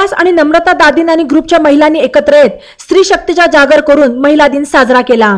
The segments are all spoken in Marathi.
प्रयास आणि नम्रता दादीन आणि ग्रुपच्या महिलांनी एकत्र येत स्त्री शक्तीचा जागर करून महिला दिन साजरा केला.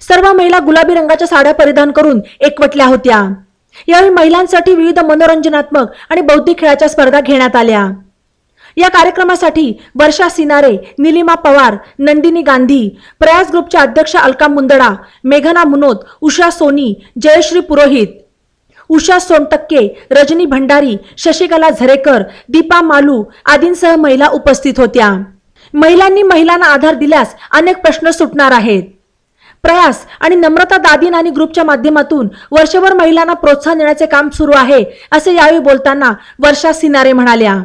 सर्व महिला गुलाबी रंगाच्या साड्या परिधान करून एकवटल्या होत्या. यावेळी महिलांसाठी विविध मनोरंजनात्मक आणि बौद्धिक खेळाच्या स्पर्धा घेण्यात आल्या. या कार्यक्रमासाठी वर्षा सिनारे निलिमा पवार नंदिनी गांधी प्रयास ग्रुपच्या अध्यक्ष अलका मुंदडा मेघना मुनोत उषा सोनी जयश्री पुरोहित उषा सोनटक्के रजनी भंडारी शशिकला झरेकर दीपा मालू आदींसह महिला उपस्थित होत्या. महिलांनी महिलांना आधार दिल्यास अनेक प्रश्न सुटणार आहेत. प्रयास आणि नम्रता दादीन आणि ग्रुपच्या माध्यमातून वर्षभर महिलांना प्रोत्साहन देण्याचे काम सुरू आहे असे यावेळी बोलताना वर्षा सिनारे म्हणाल्या.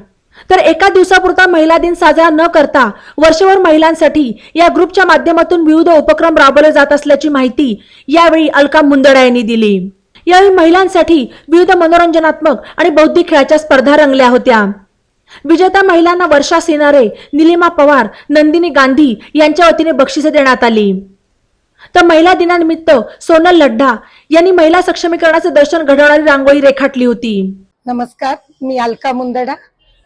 तर एका दिवसापुरता महिला दिन साजरा न करता वर्षभर महिलांसाठी या ग्रुपच्या माध्यमातून विविध उपक्रम राबवले जात असल्याची माहिती यावेळी अलका मुंदडा यांनी दिली. यावेळी महिलांसाठी विविध मनोरंजनात्मक आणि बौद्धिक खेळाच्या स्पर्धा रंगल्या होत्या. विजेता महिलांना वर्षा सिनारे निलिमा पवार नंदिनी गांधी यांच्या वतीने बक्षिसे देण्यात आली. तर महिला दिनानिमित्त सोनल लड्ढा यांनी महिला सक्षमीकरणाचे दर्शन घडवणारी रांगोळी रेखाटली होती. नमस्कार मी अलका मुंदडा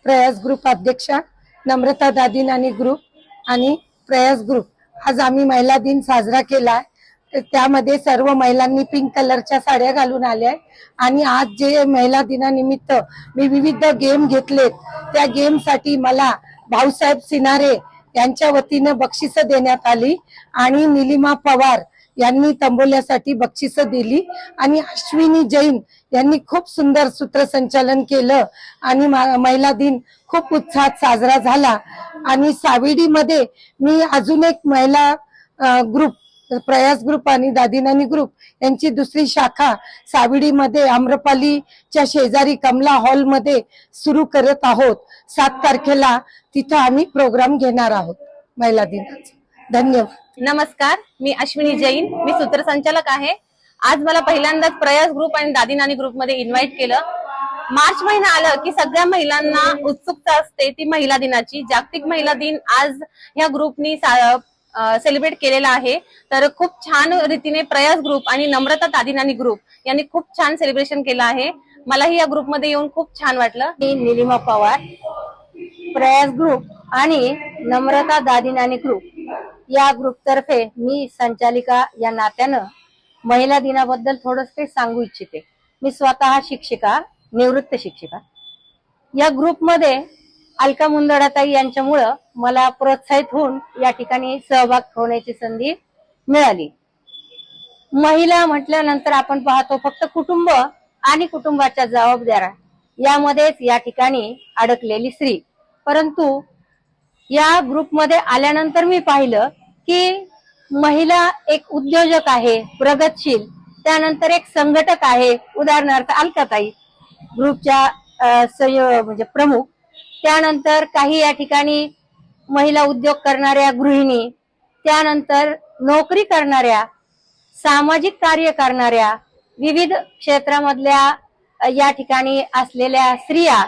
प्रयास ग्रुप अध्यक्षा नम्रता दादी नानी ग्रुप आणि प्रयास ग्रुप. आज आम्ही महिला दिन साजरा केला त्यामध्ये सर्व महिलांनी पिंक कलरच्या साड्या घालून आल्या आणि आज जे महिला दिनानिमित्त मी विविध गेम घेतलेत त्या गेमसाठी मला भाऊसाहेब सिनारे यांच्या वतीनं बक्षिसं देण्यात आली आणि निलिमा पवार यांनी तंबोल्यासाठी बक्षिसं दिली आणि अश्विनी जैन यांनी खूप सुंदर सूत्रसंचालन केलं आणि मा- महिला दिन खूप उत्साहात साजरा झाला. आणि साविडीमध्ये मी अजून एक महिला ग्रुप प्रयास ग्रुप आणि दादिनानी ग्रुप यांची दुसरी शाखा साविडीमध्ये आम्रपालीच्या शेजारी कमला हॉलमध्ये सुरू करत आहोत. सात तारखेला तिथं आम्ही प्रोग्राम घेणार आहोत. महिला दिनाचा. धन्यवाद. नमस्कार मी अश्विनी जैन. मी सूत्रसंचालक आहे. आज मला पहिल्यांदाच प्रयास ग्रुप आणि दादीनानी ग्रुपमध्ये ग्रुपमध्ये इन्व्हाइट केलं. मार्च महिना आलं की सगळ्या महिलांना उत्सुकता असते ती महिला दिनाची. जागतिक महिला दिन आज ह्या ग्रुपनी सेलिब्रेट केलेला आहे. तर खूप छान रीतीने प्रयास ग्रुप आणि नम्रता तादिनानी ग्रुप यांनी खूप छान सेलिब्रेशन केलं आहे. मलाही या ग्रुपमध्ये येऊन खूप छान वाटलं. मी निलिमा पवार प्रयास ग्रुप आणि नम्रता दादिनानी ग्रुप या ग्रुपतर्फे मी संचालिका या नात्यानं महिला दिनाबद्दल थोडस ते सांगू इच्छिते. मी स्वतः शिक्षिका निवृत्त शिक्षिका. या ग्रुपमध्ये अलका मुंदडाताई यांच्यामुळं मला प्रोत्साहित होऊन या ठिकाणी सहभाग होण्याची संधी मिळाली. महिला म्हटल्यानंतर आपण पाहतो फक्त कुटुंब आणि कुटुंबाच्या जबाबदाऱ्या यामध्येच या ठिकाणी अडकलेली स्त्री. परंतु या ग्रुपमध्ये आल्यानंतर मी पाहिलं की महिला एक उद्योजक आहे प्रगतशील त्यानंतर एक संघटक आहे. उदाहरणार्थ अलकाताई ग्रुपच्या म्हणजे प्रमुख त्यानंतर काही या ठिकाणी महिला उद्योग करणाऱ्या गृहिणी त्यानंतर नोकरी करणाऱ्या सामाजिक कार्य करणाऱ्या विविध क्षेत्रामधल्या या ठिकाणी असलेल्या स्त्रिया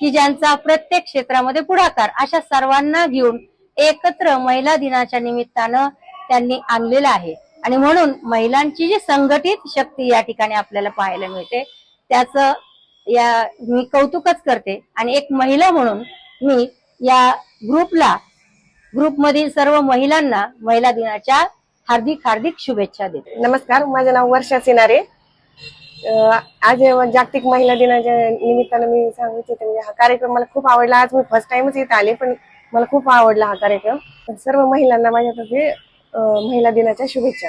की ज्यांचा प्रत्येक क्षेत्रामध्ये पुढाकार अशा सर्वांना घेऊन एकत्र महिला दिनाच्या निमित्तानं त्यांनी आणलेलं आहे. आणि म्हणून महिलांची जी संघटित शक्ती या ठिकाणी आपल्याला पाहायला मिळते त्याचं या मी कौतुकच करते. आणि एक महिला म्हणून मी या ग्रुपला ग्रुपमधील सर्व महिलांना महिला दिनाच्या हार्दिक हार्दिक शुभेच्छा देते. नमस्कार माझं नाव वर्षा सिनारे. आज जागतिक महिला दिनाच्या निमित्तानं मी सांगू इच्छिते म्हणजे हा कार्यक्रम मला खूप आवडला. आज मी फर्स्ट टाइमच इथं आले पण मला खूप आवडला हा कार्यक्रम. सर्व महिलांना माझ्यातर्फे महिला दिनाच्या शुभेच्छा.